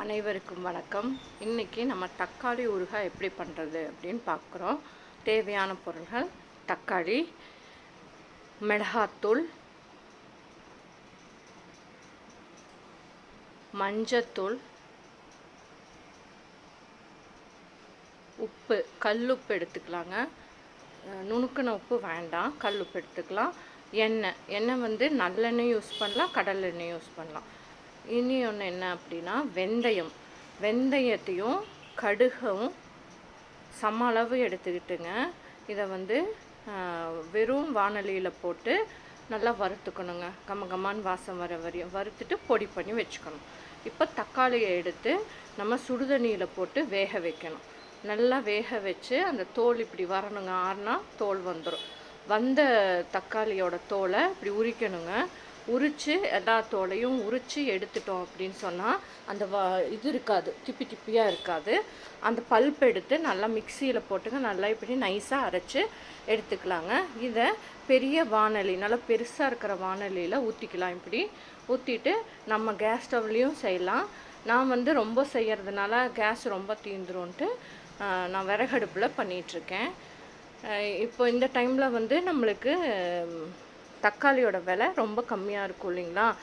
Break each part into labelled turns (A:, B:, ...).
A: அனைவருக்கும் வணக்கம். இன்றைக்கி நம்ம தக்காளி ஊறுகாய் எப்படி பண்ணுறது அப்படின்னு பார்க்குறோம். தேவையான பொருள்கள் தக்காளி மிளகாத்தூள் மஞ்சத்தூள் உப்பு கல்லுப்பு எடுத்துக்கலாங்க. நுணுக்கின உப்பு வேண்டாம். கல்லுப்பு எடுத்துக்கலாம். எண்ணெய் எண்ணெய் வந்து நல்லெண்ணெய் யூஸ் பண்ணலாம் கடலெண்ணெய் யூஸ் பண்ணலாம். இனி ஒன்று என்ன அப்படின்னா வெந்தயம். வெந்தயத்தையும் கடுகும் சம அளவு எடுத்துக்கிட்டுங்க. இதை வந்து வெறும் வானலியில் போட்டு நல்லா வறுத்துக்கணுங்க. கம கமான்னு வாசம் வர வரையும். வறுத்துட்டு பொடி பண்ணி வச்சுக்கணும். இப்போ தக்காளியை எடுத்து நம்ம சுடுதண்ணியில் போட்டு வேக வைக்கணும். நல்லா வேக வச்சு அந்த தோல் இப்படி வரணுங்க. ஆறுனா தோல் வந்துடும் வந்த தக்காளியோட தோலை இப்படி உரிக்கணுங்க. உரித்து எல்லா தோலையும் உரித்து எடுத்துட்டோம் அப்படின்னு சொன்னால் அந்த வ இது இருக்காது. திப்பி திப்பியாக இருக்காது. அந்த பல்ப் எடுத்து நல்லா மிக்சியில் போட்டுங்க நல்லா இப்படி நைஸாக அரைச்சி எடுத்துக்கலாங்க. இதை பெரிய வானொலி நல்லா பெருசாக இருக்கிற வானொலியில் ஊற்றிக்கலாம் இப்படி. ஊற்றிட்டு நம்ம கேஸ் ஸ்டவ்லேயும் செய்யலாம். நான் வந்து ரொம்ப செய்யறதுனால கேஸ் ரொம்ப தீந்துரும்ன்ட்டு நான் விறகடுப்பில் பண்ணிகிட்ருக்கேன் இப்போ இந்த டைமில் வந்து நம்மளுக்கு தக்காளியோட விலை ரொம்ப கம்மியாக இருக்கும் இல்லைங்களா?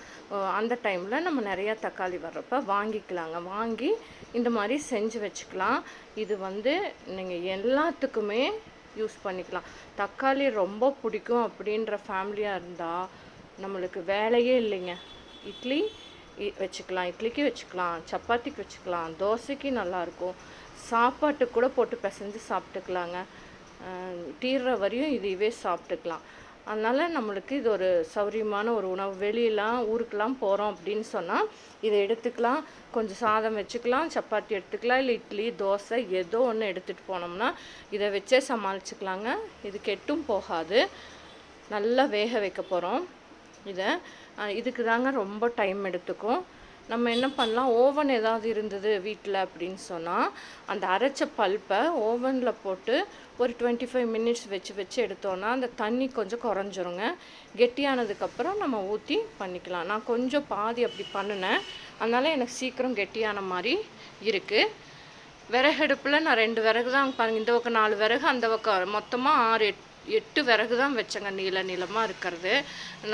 A: அந்த டைமில் நம்ம நிறையா தக்காளி வர்றப்ப வாங்கிக்கலாங்க. வாங்கி இந்த மாதிரி செஞ்சு வச்சுக்கலாம். இது வந்து நீங்கள் எல்லாத்துக்குமே யூஸ் பண்ணிக்கலாம். தக்காளி ரொம்ப பிடிக்கும் அப்படின்ற ஃபேமிலியாக இருந்தால் நம்மளுக்கு வேலையே இல்லைங்க. இட்லி இ- வச்சுக்கலாம். இட்லிக்கு வச்சுக்கலாம். சப்பாத்திக்கு வச்சுக்கலாம். தோசைக்கு நல்லாயிருக்கும் சாப்பாட்டுக்கு கூட போட்டு பிசைஞ்சு சாப்பிட்டுக்கலாங்க. தீர்ற வரையும் இதுவே சாப்பிட்டுக்கலாம். அதனால் நம்மளுக்கு இது ஒரு சௌரியமான ஒரு உணவு. வெளியெல்லாம் ஊருக்கெலாம் போகிறோம் அப்படின்னு சொன்னால் இதை எடுத்துக்கலாம். கொஞ்சம் சாதம் வச்சுக்கலாம் சப்பாத்தி எடுத்துக்கலாம் இல்லை இட்லி தோசை ஏதோ ஒன்று எடுத்துகிட்டு போனோம்னா இதை வச்சே சமாளிச்சுக்கலாங்க. இது கெட்டும் போகாது. நல்லா வேக வைக்க போகிறோம் இதை. இதுக்கு தாங்க ரொம்ப டைம் எடுத்துக்கும். நம்ம என்ன பண்ணலாம்? ஓவன் ஏதாவது இருந்தது வீட்டில் அப்படின்னு சொன்னால் அந்த அரைச்ச பல்ப்பை ஓவனில் போட்டு ஒரு டுவெண்ட்டி ஃபைவ் மினிட்ஸ் வச்சு வச்சு எடுத்தோன்னா அந்த தண்ணி கொஞ்சம் குறைஞ்சிருங்க. கெட்டியானதுக்கப்புறம் நம்ம ஊற்றி பண்ணிக்கலாம். நான் கொஞ்சம் பாதி அப்படி பண்ணினேன். அதனால் எனக்கு சீக்கிரம் கெட்டியான மாதிரி இருக்குது விறகடுப்பில் நான் ரெண்டு விறகு தான் பாருங்கள் இந்த பக்கம் நாலு விறகு அந்த பக்கம் மொத்தமாக ஆறு எட் எட்டு விறகு தான் வச்சேங்க நீள நீளமாக இருக்கிறது.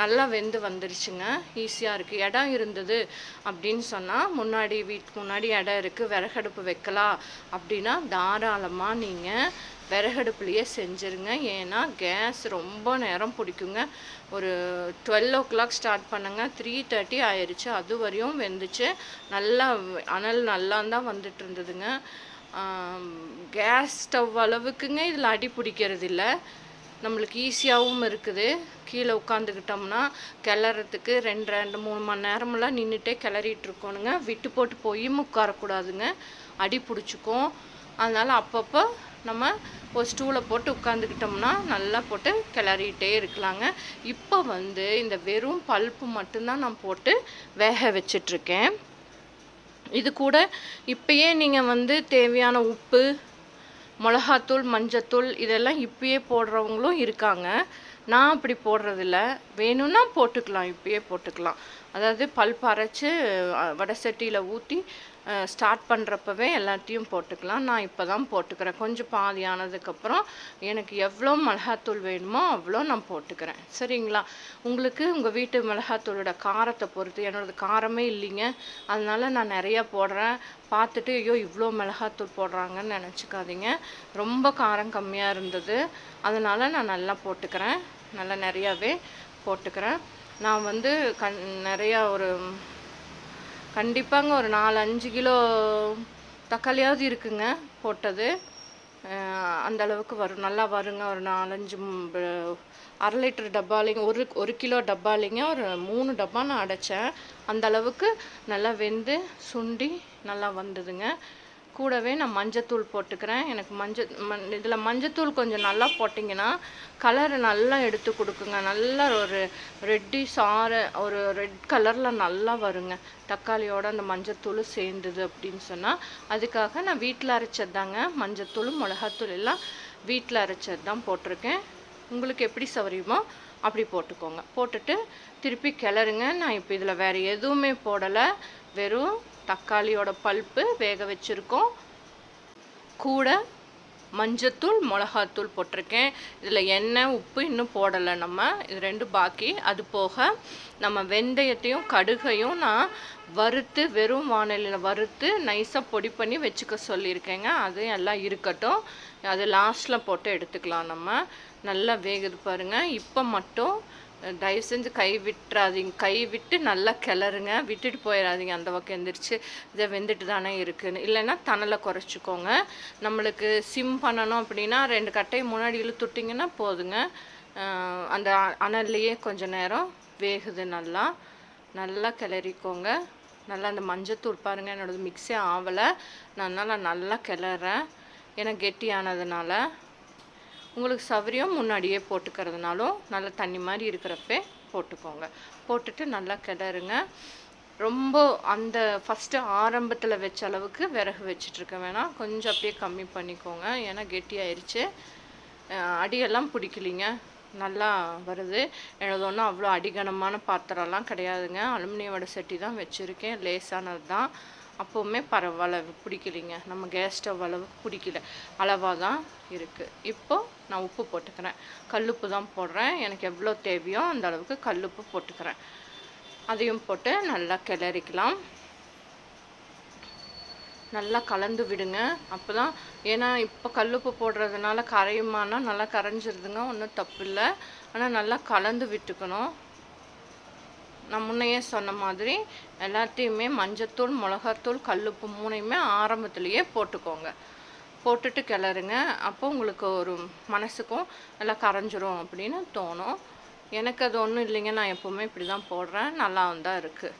A: நல்லா வெந்து வந்துருச்சுங்க. ஈஸியாக இருக்குது இடம் இருந்தது அப்படின்னு சொன்னால் முன்னாடி வீட்டுக்கு முன்னாடி இடம் இருக்குது விறகடுப்பு வைக்கலாம் அப்படின்னா தாராளமாக நீங்கள் விறகடுப்புலையே செஞ்சுருங்க. ஏன்னா கேஸ் ரொம்ப நேரம் பிடிக்குங்க. ஒரு டுவெல் ஓ கிளாக் ஸ்டார்ட் பண்ணுங்க. த்ரீ தேர்ட்டி ஆயிடுச்சு அது வரையும் வெந்துச்சு. நல்லா அனல் நல்லா தான் வந்துட்டு இருந்ததுங்க கேஸ் ஸ்டவ் அளவுக்குங்க. இதில் அடி பிடிக்கிறது இல்லை நம்மளுக்கு ஈஸியாகவும் இருக்குது. கீழே உட்காந்துக்கிட்டோம்னா கிளறதுக்கு ரெண்டு ரெண்டு மூணு மணி நேரமெல்லாம் நின்றுட்டே கிளறிட்டு இருக்கணுங்க விட்டு போட்டு போயும் உட்காரக்கூடாதுங்க. அடி பிடிச்சிக்கும். அதனால் அப்பப்போ நம்ம ஒரு ஸ்டூலை போட்டு உட்காந்துக்கிட்டோம்னா நல்லா போட்டு கிளறிட்டே இருக்கலாங்க. இப்போ வந்து இந்த வெறும் பல்ப்பு மட்டும்தான் நான் போட்டு வேக வச்சிட்ருக்கேன். இது கூட இப்பயே நீங்கள் வந்து தேவையான உப்பு மிளகாத்தூள் மஞ்சத்தூள் இதெல்லாம் இப்பயே போடுறவங்களும் இருக்காங்க. நான் அப்படி போடுறதில்ல. வேணும்னா போட்டுக்கலாம் இப்பயே போட்டுக்கலாம். அதாவது பல்ப் அரைச்சி அஹ், வடை சட்டியில் ஊற்றி ஸ்டார்ட் பண்ணுறப்பவே எல்லாத்தையும் போட்டுக்கலாம். நான் இப்போ தான் போட்டுக்கிறேன். கொஞ்சம் பாதி ஆனதுக்கப்புறம் எனக்கு எவ்வளோ மிளகாத்தூள் வேணுமோ அவ்வளோ நான் போட்டுக்கிறேன். சரிங்களா? உங்களுக்கு உங்கள் வீட்டு மிளகாத்தூளோட காரத்தை பொறுத்து என்னோடது காரமே இல்லைங்க. அதனால் நான் நிறையா போடுறேன். பார்த்துட்டு ஐயோ இவ்வளோ மிளகாத்தூள் போடுறாங்கன்னு நினச்சிக்காதீங்க. ரொம்ப காரம் கம்மியாக இருந்தது. அதனால் நான் நல்லா போட்டுக்கிறேன். நல்லா நிறையாவே போட்டுக்கிறேன். நான் வந்து கண் நிறையா ஒரு கண்டிப்பாங்க ஒரு நாலு அஞ்சு கிலோ தக்காளியாவது இருக்குங்க போட்டது. அந்த அளவுக்கு வரும். நல்லா வருங்க ஒரு நாலஞ்சு அரை லிட்டர் டப்பாலிங்க ஒரு ஒரு கிலோ டப்பாலிங்க ஒரு மூணு டப்பா நான் அடைச்சேன். அந்த அளவுக்கு நல்லா வெந்து சுண்டி நல்லா வந்ததுங்க. கூடவே நான் மஞ்சத்தூள் போட்டுக்கிறேன். எனக்கு மஞ்சள் மண் இதில் மஞ்சத்தூள் கொஞ்சம் நல்லா போட்டிங்கன்னா கலர் நல்லா எடுத்து கொடுக்குங்க. நல்லா ஒரு ரெட்டிஷ் ஆர ஒரு ரெட் கலரில் நல்லா வருங்க. தக்காளியோட அந்த மஞ்சத்தூள் சேர்ந்தது அப்படின்னு சொன்னால் அதுக்காக நான் வீட்டில் அரைச்சது தாங்க மஞ்சத்தூள் மிளகாத்தூள் எல்லாம் வீட்டில் அரைச்சது தான் போட்டிருக்கேன். உங்களுக்கு எப்படி சௌகரியமோ அப்படி போட்டுக்கோங்க. போட்டுட்டு திருப்பி கிளறுங்க. நான் இப்போ இதில் வேறு எதுவுமே போடலை. வெறும் தக்காளியோட பல்ப்பு வேக வச்சுருக்கோம். கூட மஞ்சத்தூள் மிளகாத்தூள் போட்டிருக்கேன். இதில் எண்ணெய் உப்பு இன்னும் போடலை நம்ம. இது ரெண்டும் பாக்கி. அது போக நம்ம வெந்தயத்தையும் கடுகையும் நான் வறுத்து வெறும் வானிலையில் வறுத்து நைஸாக பொடி பண்ணி வச்சுக்க சொல்லியிருக்கேங்க. அது எல்லாம் இருக்கட்டும். அது லாஸ்ட்டில் போட்டு எடுத்துக்கலாம் நம்ம. நல்லா வேகுது பாருங்கள் இப்போ மட்டும் தயவு செஞ்சு கை விட்டுறாதீங்க. கை விட்டு நல்லா கிளறுங்க. விட்டுட்டு போயிடாதீங்க அந்த பக்கம் எந்திரிச்சு இதை வெந்துட்டு தானே இருக்குதுன்னு இல்லைன்னா தணலை குறைச்சிக்கோங்க. நம்மளுக்கு சிம் பண்ணணும் அப்படின்னா ரெண்டு கட்டையை முன்னாடி இழுத்துட்டிங்கன்னா போதுங்க. அந்த அ- அனல்லையே கொஞ்ச நேரம் வேகுது நல்லா. நல்லா கிளறிக்கோங்க. நல்லா அந்த மஞ்சத்தூள் பாருங்கள் என்னோடது மிக்ஸே ஆகலை நான் அதனால் நல்லா கிளறேன். ஏன்னா கெட்டியானதுனால. உங்களுக்கு சௌகரியம் முன்னாடியே போட்டுக்கிறதுனாலும் நல்லா தண்ணி மாதிரி இருக்கிறப்பே போட்டுக்கோங்க. போட்டுட்டு நல்லா கிளறுங்க. ரொம்ப அந்த ஃபஸ்ட்டு ஆரம்பத்தில் வச்ச அளவுக்கு விறகு வச்சிட்ருக்க வேணாம். கொஞ்சம் அப்படியே கம்மி பண்ணிக்கோங்க. ஏன்னா கெட்டியாயிருச்சு அடியெல்லாம் பிடிக்கலிங்க. நல்லா வருது. எனது ஒன்றும் அவ்வளோ அடிகனமான பாத்திரம்லாம் கிடையாதுங்க. அலுமினியம் வடை தான் வச்சுருக்கேன். லேசானது தான் அப்போவுமே பரவாயில்ல பிடிக்கலிங்க நம்ம கேஸ் ஸ்டவ் அளவுக்கு பிடிக்கல அளவாக தான் இருக்குது இப்போது நான் உப்பு போட்டுக்கிறேன். கல்லுப்பு தான் போடுறேன். எனக்கு எவ்வளோ தேவையோ அந்த அளவுக்கு கல்லுப்பு போட்டுக்கிறேன். அதையும் போட்டு நல்லா கிளறிக்கலாம். நல்லா கலந்து விடுங்க. அப்போ தான் ஏன்னா இப்போ கல்லுப்பு போடுறதுனால கரையுமானா நல்லா கரைஞ்சிருதுங்க. ஒன்றும் தப்பு இல்லை ஆனால் நல்லா கலந்து விட்டுக்கணும். நான் முன்னையே சொன்ன மாதிரி எல்லாத்தையுமே மஞ்சத்தூள் மிளகாத்தூள் கல்லுப்பு மூணையுமே ஆரம்பத்துலேயே போட்டுக்கோங்க. போட்டுட்டு கிளறுங்க. அப்போ உங்களுக்கு ஒரு மனசுக்கும் நல்லா கரைஞ்சிரும் அப்படின்னு தோணும். எனக்கு அது ஒன்றும் இல்லைங்க. நான் எப்போவுமே இப்படி தான் போடுறேன். நல்லா தான் இருக்குது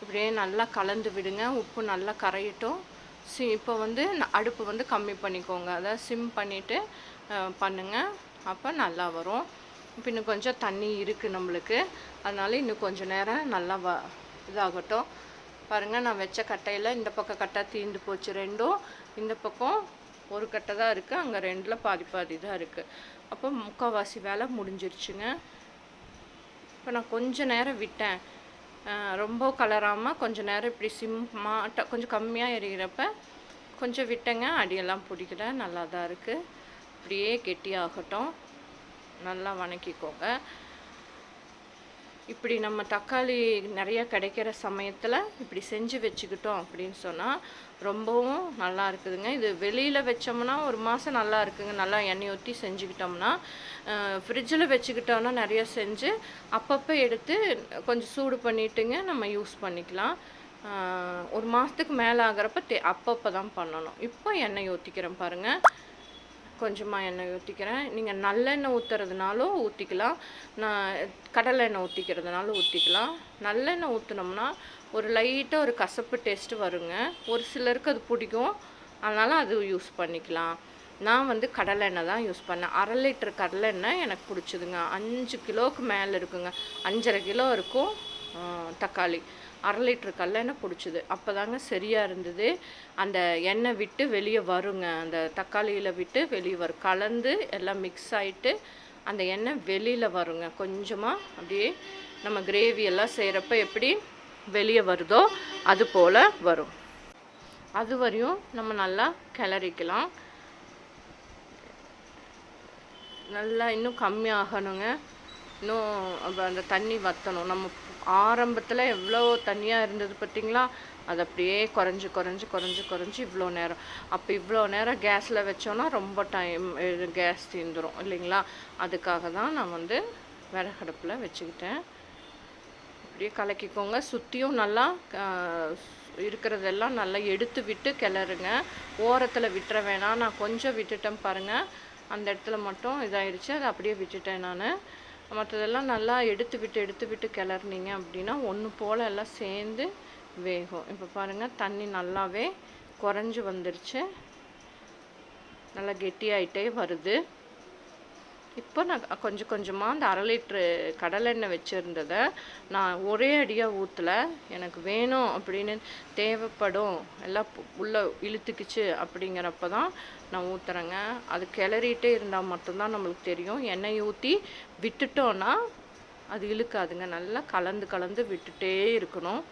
A: இப்படியே நல்லா கலந்து விடுங்க. உப்பு நல்லா கரையட்டும். சி இப்போ வந்து அடுப்பு வந்து கம்மி பண்ணிக்கோங்க. அதாவது சிம் பண்ணிவிட்டு பண்ணுங்கள் அப்போ நல்லா வரும். இப்போ இன்னும் கொஞ்சம் தண்ணி இருக்குது நம்மளுக்கு. அதனால் இன்னும் கொஞ்சம் நேரம் நல்லா வ இதாகட்டும். பாருங்கள் நான் வச்ச கட்டையில் இந்த பக்கம் கட்டை தீந்து போச்சு ரெண்டும். இந்த பக்கம் ஒரு கட்டை தான் இருக்குது அங்கே ரெண்டில் பாதி பாதி தான் இருக்குது அப்போ முக்கால்வாசி வேலை முடிஞ்சிருச்சுங்க. இப்போ நான் கொஞ்சம் நேரம் விட்டேன். ரொம்ப கலராமல் கொஞ்சம் நேரம் இப்படி சிம்மாட்ட கொஞ்சம் கம்மியாக எரிகிறப்ப கொஞ்சம் விட்டேங்க. அடியெல்லாம் பிடிக்கல. நல்லா தான் இருக்குது அப்படியே கெட்டியாகட்டும். நல்லா வணக்கிக்கோங்க. இப்படி நம்ம தக்காளி நிறையா கிடைக்கிற சமயத்தில் இப்படி செஞ்சு வச்சுக்கிட்டோம் அப்படின்னு சொன்னால் ரொம்பவும் நல்லா இருக்குதுங்க. இது வெளியில் வச்சோம்னா ஒரு மாதம் நல்லா இருக்குங்க. நல்லா எண்ணெய் ஊற்றி செஞ்சுக்கிட்டோம்னா ஃப்ரிட்ஜில் வச்சுக்கிட்டோம்னா நிறைய செஞ்சு அப்பப்போ எடுத்து கொஞ்சம் சூடு பண்ணிட்டுங்க நம்ம யூஸ் பண்ணிக்கலாம். ஒரு மாதத்துக்கு மேலே ஆகிறப்ப தே அப்பப்போ தான் பண்ணணும். இப்போ எண்ணெய் ஊற்றிக்கிறேன் பாருங்கள் கொஞ்சமாக எண்ணெய் ஊற்றிக்கிறேன் நீங்கள் நல்லெண்ணெய் ஊற்றுறதுனாலும் ஊற்றிக்கலாம் நான் கடலை எண்ணெய் ஊற்றிக்கிறதுனாலும் ஊற்றிக்கலாம் நல்லெண்ணெய் ஊற்றினோம்னா ஒரு லைட்டாக ஒரு கசப்பு டேஸ்ட்டு வருங்க. ஒரு சிலருக்கு அது பிடிக்கும். அதனால் அது யூஸ் பண்ணிக்கலாம். நான் வந்து கடலை எண்ணெய் தான் யூஸ் பண்ணேன். அரை லிட்டர் கடலை எண்ணெய் எனக்கு பிடிச்சதுங்க. அஞ்சு கிலோவுக்கு மேலே இருக்குங்க. அஞ்சரை கிலோ இருக்கும். தக்காளி. அரை லிட்டர் கல்லெண்ணெய் பிடிச்சிது. அப்போ தாங்க சரியாக இருந்தது. அந்த எண்ணெய் விட்டு வெளியே வருங்க. அந்த தக்காளியில் விட்டு வெளியே வரும். கலந்து எல்லாம் மிக்ஸ் ஆகிட்டு அந்த எண்ணெய் வெளியில் வருங்க. கொஞ்சமாக அப்படியே நம்ம கிரேவி எல்லாம் செய்கிறப்ப எப்படி வெளியே வருதோ அது போல் வரும். அது வரையும் நம்ம நல்லா கிளறிக்கலாம். நல்லா இன்னும் கம்மியாகணுங்க. இன்னும் அந்த தண்ணி வற்றணும் நம்ம ஆரம்பத்தில் எவ்வளோ தண்ணியாக இருந்தது பார்த்தீங்களா அது அப்படியே குறைஞ்சி குறைஞ்சி குறைஞ்சி குறைஞ்சி இவ்வளோ நேரம். அப்போ இவ்வளோ நேரம் கேஸில் வச்சோன்னா ரொம்ப டைம் கேஸ் தீந்துடும் இல்லைங்களா? அதுக்காக தான் நான் வந்து விறகடுப்பில் வச்சுக்கிட்டேன். அப்படியே கலக்கிக்கோங்க. சுற்றியும் நல்லா இருக்கிறதெல்லாம் நல்லா எடுத்து விட்டு கிளறுங்க. ஓரத்தில் விட்டுற வேணாம். நான் கொஞ்சம் விட்டுட்டேன் பாருங்கள் அந்த இடத்துல மட்டும் இதாகிடுச்சு அதை அப்படியே விட்டுட்டேன் நான். மற்றதெல்லாம் நல்லா எடுத்து விட்டு எடுத்து விட்டு கிளறினீங்க அப்படின்னா ஒன்று போல் எல்லாம் சேர்ந்து வேகும். இப்போ பாருங்கள் தண்ணி நல்லாவே குறைஞ்சி வந்துருச்சு. நல்லா கெட்டியாயிட்டே வருது. இப்போ நான் கொஞ்சம் கொஞ்சமாக அந்த அரை லிட்ரு கடலெண்ணெய் வச்சுருந்ததை நான் ஒரே அடியாக ஊற்றலை எனக்கு வேணும் அப்படின்னு தேவைப்படும். எல்லாம் உள்ளே இழுத்துக்குச்சு அப்படிங்கிறப்ப தான் நான் ஊற்றுறேங்க அது கிளறிட்டே இருந்தால் மட்டும்தான் நம்மளுக்கு தெரியும். எண்ணெய் ஊற்றி விட்டுட்டோன்னா அது இழுக்காதுங்க. நல்லா கலந்து கலந்து விட்டுட்டே இருக்கணும்.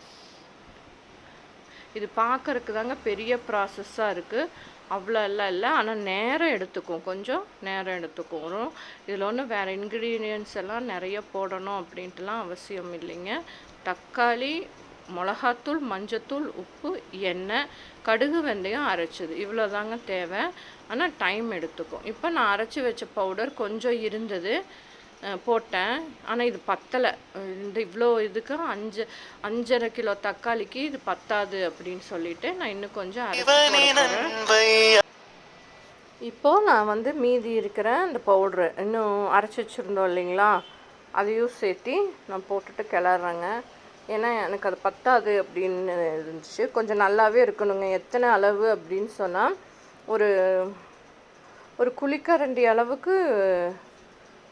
A: இது பார்க்கறதுக்கு தாங்க பெரிய ப்ராசஸ்ஸாக இருக்குது அவ்வளோ எல்லாம் இல்லை. ஆனால் நேரம் எடுத்துக்கும். கொஞ்சம் நேரம் எடுத்துக்கும். வரும் இதில் ஒன்றும் வேறு இன்க்ரீடியன்ஸ் எல்லாம் நிறைய போடணும் அப்படின்ட்டுலாம் அவசியம் இல்லைங்க. தக்காளி மிளகாத்தூள் மஞ்சத்தூள் உப்பு எண்ணெய் கடுகு வெந்தயம் அரைச்சது. இவ்வளோ தாங்க தேவை. ஆனால் டைம் எடுத்துக்கும். இப்போ நான் அரைச்சி வச்ச பவுடர் கொஞ்சம் இருந்தது. போட்டேன். ஆனால் இது பத்தலை. இந்த இவ்வளோ இதுக்கு அஞ்சு அஞ்சரை கிலோ தக்காளிக்கு இது பத்தாது அப்படின்னு சொல்லிட்டு நான் இன்னும் கொஞ்சம் அரைச்சி போட போறேன். இப்போ நான் வந்து மீதி இருக்கிற அந்த பவுட்ரு இன்னும் அரைச்சி வச்சுருந்தோம் இல்லைங்களா? அதையும் சேர்த்தி நான் போட்டுட்டு கிளறேங்க. ஏன்னா எனக்கு அது பத்தாது அப்படின்னு இருந்துச்சு. கொஞ்சம் நல்லாவே இருக்கணுங்க. எத்தனை அளவு அப்படின்னு சொன்னால் ஒரு ஒரு குழிக்கரண்டி அளவுக்கு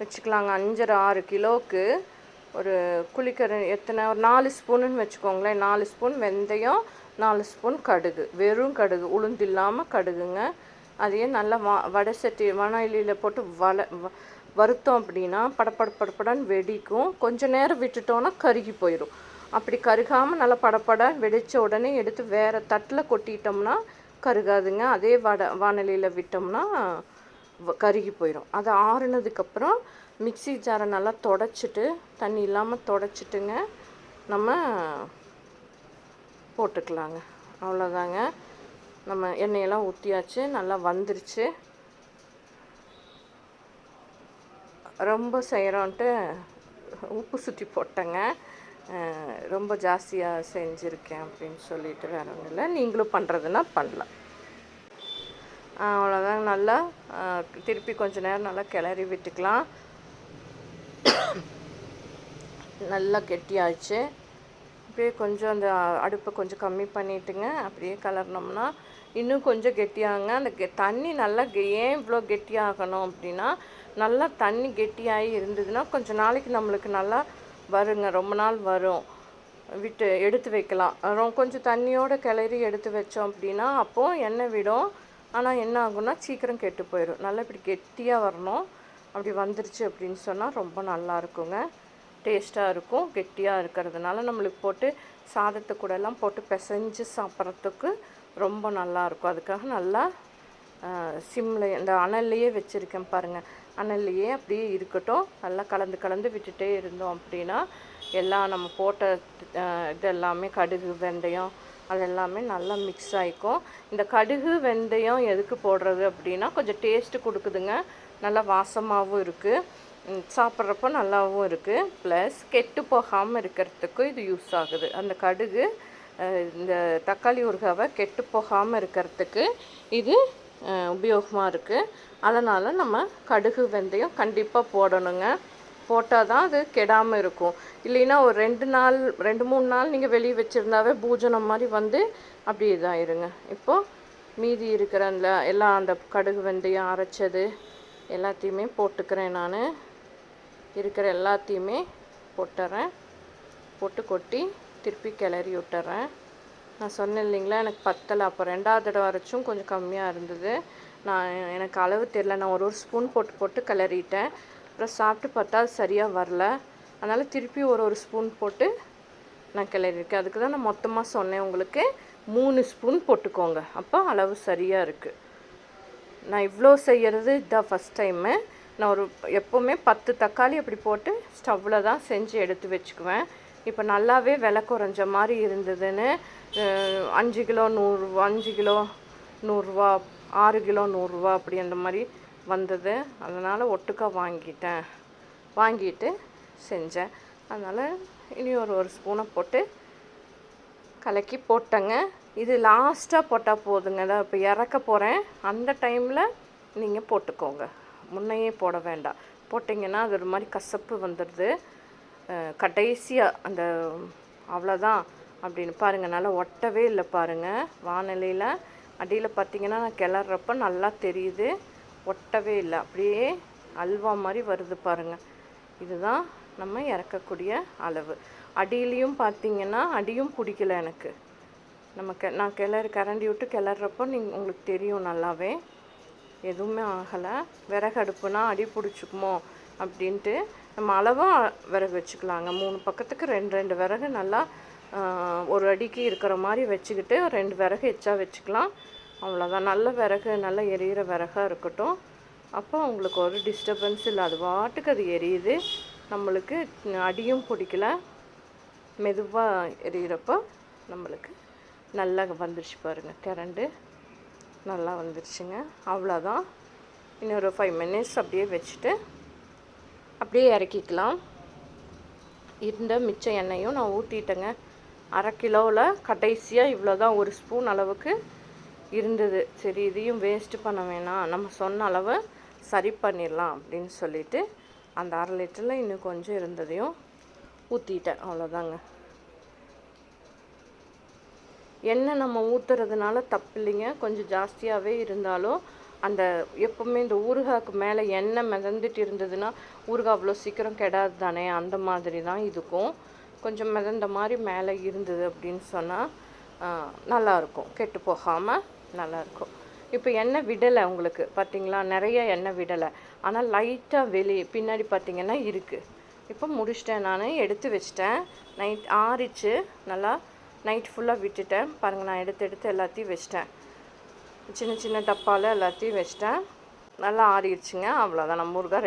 A: வச்சுக்கலாங்க. அஞ்சரை ஆறு கிலோவுக்கு ஒரு குளிக்கிற எத்தனை ஒரு நாலு ஸ்பூனுன்னு வச்சுக்கோங்களேன். நாலு ஸ்பூன் வெந்தயம் நாலு ஸ்பூன் கடுகு. வெறும் கடுகு உளுந்து இல்லாமல் கடுகுங்க. அதையே நல்லா வா வடை சட்டி வனலியில் போட்டு வள வ- வறுத்தோம் அப்படின்னா படபட படப்படன்னு வெடிக்கும். கொஞ்ச நேரம் விட்டுட்டோன்னா கருகி போயிடும் அப்படி கருகாமல் நல்லா படப்பட வெடித்த உடனே எடுத்து வேறு தட்டில் கொட்டிட்டோம்னா கருகாதுங்க. அதே வடை வானலியில் விட்டோம்னா கருகி போயிடும் அது ஆறுனதுக்கப்புறம் மிக்ஸி ஜாரை நல்லா தொடச்சிட்டு தண்ணி இல்லாமல் தொடச்சிட்டுங்க நம்ம போட்டுக்கலாங்க. அவ்வளோதாங்க. நம்ம எண்ணெயெல்லாம் ஊற்றியாச்சு நல்லா வந்துருச்சு. ரொம்ப செய்கிறோன்ட்டு உப்பு சுற்றி போட்டேங்க. ரொம்ப ஜாஸ்தியாக செஞ்சுருக்கேன் அப்படின்னு சொல்லிட்டு வேற ஒன்றும் இல்லை. நீங்களும் பண்ணுறதுன்னா பண்ணலாம். அவ்வளோதாங்க நல்லா திருப்பி கொஞ்ச நேரம் நல்லா கிளறி விட்டுக்கலாம். நல்லா கெட்டியாச்சு. அப்படியே கொஞ்சம் அந்த அடுப்பை கொஞ்சம் கம்மி பண்ணிட்டுங்க. அப்படியே கலர்னோம்னா இன்னும் கொஞ்சம் கெட்டியாகுங்க. அந்த கெ தண்ணி நல்லா ஏன் இவ்வளோ கெட்டியாகணும் அப்படின்னா நல்லா தண்ணி கெட்டியாகி இருந்ததுன்னா கொஞ்சம் நாளைக்கு நம்மளுக்கு நல்லா வருங்க. ரொம்ப நாள் வரும். விட்டு எடுத்து வைக்கலாம். கொஞ்சம் தண்ணியோட கிளறி எடுத்து வச்சோம் அப்படின்னா அப்போது எண்ணெய் விடும். ஆனால் என்ன ஆகும்னா சீக்கிரம் கெட்டு போயிடும் நல்லா இப்படி கெட்டியாக வரணும். அப்படி வந்துருச்சு அப்படின்னு சொன்னால் ரொம்ப நல்லா இருக்குங்க. டேஸ்ட்டாக இருக்கும். கெட்டியாக இருக்கிறதுனால நம்மளுக்கு போட்டு சாதத்தை கூட எல்லாம் போட்டு பிசைஞ்சு சாப்பிட்றதுக்கு ரொம்ப நல்லா இருக்கும். அதுக்காக நல்லா சிம்மில் இந்த அனல்லையே வச்சுருக்கேன் பாருங்கள் அனல்லையே அப்படியே இருக்கட்டும். நல்லா கலந்து கலந்து விட்டுட்டே இருந்தோம் அப்படின்னா எல்லாம் நம்ம போட்ட இதெல்லாமே இது எல்லாமே கடுகு வெந்தயம் அது எல்லாமே நல்லா மிக்ஸ் ஆகிக்கும் இந்த கடுகு வெந்தயம் எதுக்கு போடுறது அப்படின்னா கொஞ்சம் டேஸ்ட்டு கொடுக்குதுங்க. நல்லா வாசமாகவும் இருக்குது சாப்பிட்றப்போ நல்லாவும் இருக்குது ப்ளஸ் கெட்டு போகாமல் இருக்கிறதுக்கு இது யூஸ் ஆகுது. அந்த கடுகு இந்த தக்காளி ஊறுகாவை கெட்டு போகாமல் இருக்கிறதுக்கு இது உபயோகமாக இருக்குது அதனால் நம்ம கடுகு வெந்தயம் கண்டிப்பாக போடணுங்க. போட்டால் தான் அது கெடாமல் இருக்கும். இல்லைன்னா ஒரு ரெண்டு நாள் ரெண்டு மூணு நாள் நீங்கள் வெளியே வச்சுருந்தாவே பூஜனம் மாதிரி வந்து அப்படி இதாயிருங்க. இப்போது மீதி இருக்கிற அந்த எல்லாம் அந்த கடுகு வெந்தயம் அரைச்சது எல்லாத்தையுமே போட்டுக்கிறேன் நான். இருக்கிற எல்லாத்தையுமே போட்டுறேன். போட்டு கொட்டி திருப்பி கிளறி விட்டுறேன். நான் சொன்னேன் இல்லைங்களா எனக்கு பத்தலை. அப்போ ரெண்டாவது தடவை அரைச்சும் கொஞ்சம் கம்மியாக இருந்தது. நான் எனக்கு அளவு தெரில நான் ஒரு ஒரு ஸ்பூன் போட்டு போட்டு கிளறிட்டேன். அப்புறம் சாப்பிட்டு பார்த்தா அது சரியாக வரல. அதனால் திருப்பி ஒரு ஒரு ஸ்பூன் போட்டு நான் கிளறியிருக்கேன். அதுக்கு தான் நான் மொத்தமாக சொன்னேன் உங்களுக்கு மூணு ஸ்பூன் போட்டுக்கோங்க. அப்போ அளவு சரியாக இருக்குது நான் இவ்வளோ செய்கிறது இதுதான் ஃபஸ்ட் டைமு நான் ஒரு எப்போவுமே பத்து தக்காளி அப்படி போட்டு ஸ்டவ்வில் தான் செஞ்சு எடுத்து வச்சுக்குவேன். இப்போ நல்லாவே விலை குறைஞ்ச மாதிரி இருந்ததுன்னு அஞ்சு கிலோ நூறு அஞ்சு கிலோ நூறுரூவா ஆறு கிலோ நூறுரூவா அப்படி அந்த மாதிரி வந்தது. அதனால் ஒட்டுக்கா வாங்கிட்டேன். வாங்கிட்டு செஞ்சேன். அதனால் இனி ஒரு ஒரு ஸ்பூனை போட்டு கலக்கி போட்டேங்க. இது லாஸ்ட்டாக போட்டால் போதுங்க. அதான் இப்போ இறக்க போகிறேன் அந்த டைமில் நீங்கள் போட்டுக்கோங்க. முன்னையே போட வேண்டாம். போட்டிங்கன்னா அது ஒரு மாதிரி கசப்பு வந்துடுது. கடைசியாக அந்த அவ்வளோதான் அப்படின்னு பாருங்கள் நல்லா ஒட்டவே இல்லை பாருங்கள் வானிலையில் அடியில் பார்த்தீங்கன்னா நான் கிளறப்ப நல்லா தெரியுது. ஒட்டவே இல்லை. அப்படியே அல்வா மாதிரி வருது பாருங்கள் இதுதான் நம்ம இறக்கக்கூடிய அளவு. அடியிலையும் பார்த்தீங்கன்னா அடியும் பிடிக்கல எனக்கு. நம்ம கெ நான் கிளறு கரண்டி விட்டு கிளறப்போ நீங்கள் உங்களுக்கு தெரியும் நல்லாவே. எதுவுமே ஆகலை. விறகு அடுப்புனா அடி பிடிச்சிக்குமோ அப்படின்ட்டு நம்ம அளவாக விறகு வச்சுக்கலாங்க. மூணு பக்கத்துக்கு ரெண்டு ரெண்டு விறகு நல்லா ஒரு அடிக்கு இருக்கிற மாதிரி வச்சுக்கிட்டு ரெண்டு விறகு எச்சா வச்சுக்கலாம். அவ்வளோதான் நல்ல விறகு நல்லா எரியிற விறகாக இருக்கட்டும். அப்போ உங்களுக்கு ஒரு டிஸ்டர்பன்ஸ் இல்லை. அது பாட்டுக்கு அது எரியுது. நம்மளுக்கு அடியும் பிடிக்கல. மெதுவாக எரியிறப்போ நம்மளுக்கு நல்லா வந்துருச்சு பாருங்கள் கரண்டு நல்லா வந்துருச்சுங்க. அவ்வளோதான் இன்னொரு ஃபைவ் மினிட்ஸ் அப்படியே வச்சுட்டு அப்படியே இறக்கிக்கலாம். இருந்த மிச்ச எண்ணெயும் நான் ஊற்றிட்டேங்க அரை கிலோவில் கடைசியாக இவ்வளோ தான் ஒரு ஸ்பூன் அளவுக்கு இருந்தது. சரி இதையும் வேஸ்ட்டு பண்ண வேணாம். நம்ம சொன்ன அளவை சரி பண்ணிடலாம் அப்படின்னு சொல்லிட்டு அந்த அரை லிட்டரில் இன்னும் கொஞ்சம் இருந்ததையும் ஊற்றிட்டேன் அவ்வளோதாங்க எண்ணெய் நம்ம ஊற்றுறதுனால தப்பு இல்லைங்க. கொஞ்சம் ஜாஸ்தியாகவே இருந்தாலும் அந்த எப்பவுமே இந்த ஊறுகாய்க்கு மேலே எண்ணெய் மிதந்துட்டு இருந்ததுன்னா ஊறுகாய் அவ்வளோ சீக்கிரம் கெடாது தானே? அந்த மாதிரி தான் இதுக்கும். கொஞ்சம் மிதந்த மாதிரி மேலே இருந்தது அப்படின்னு சொன்னால் நல்லாயிருக்கும் கெட்டு போகாமல் நல்லாயிருக்கும் இப்போ எண்ணெய் விடலை உங்களுக்கு பார்த்தீங்களா? நிறைய எண்ணெய் விடலை. ஆனால் லைட்டாக வெளியே பின்னாடி பார்த்தீங்கன்னா இருக்குது இப்போ முடிச்சிட்டேன் நான் எடுத்து வச்சிட்டேன். நைட் ஆறிச்சு நல்லா நைட் ஃபுல்லாக விட்டுட்டேன். பாருங்கள் நான் எடுத்து எடுத்து எல்லாத்தையும் வச்சிட்டேன். சின்ன சின்ன டப்பாவில் எல்லாத்தையும் வச்சிட்டேன். நல்லா ஆறிடுச்சுங்க. அவ்வளோதான் நம்ம ஊறுகாய்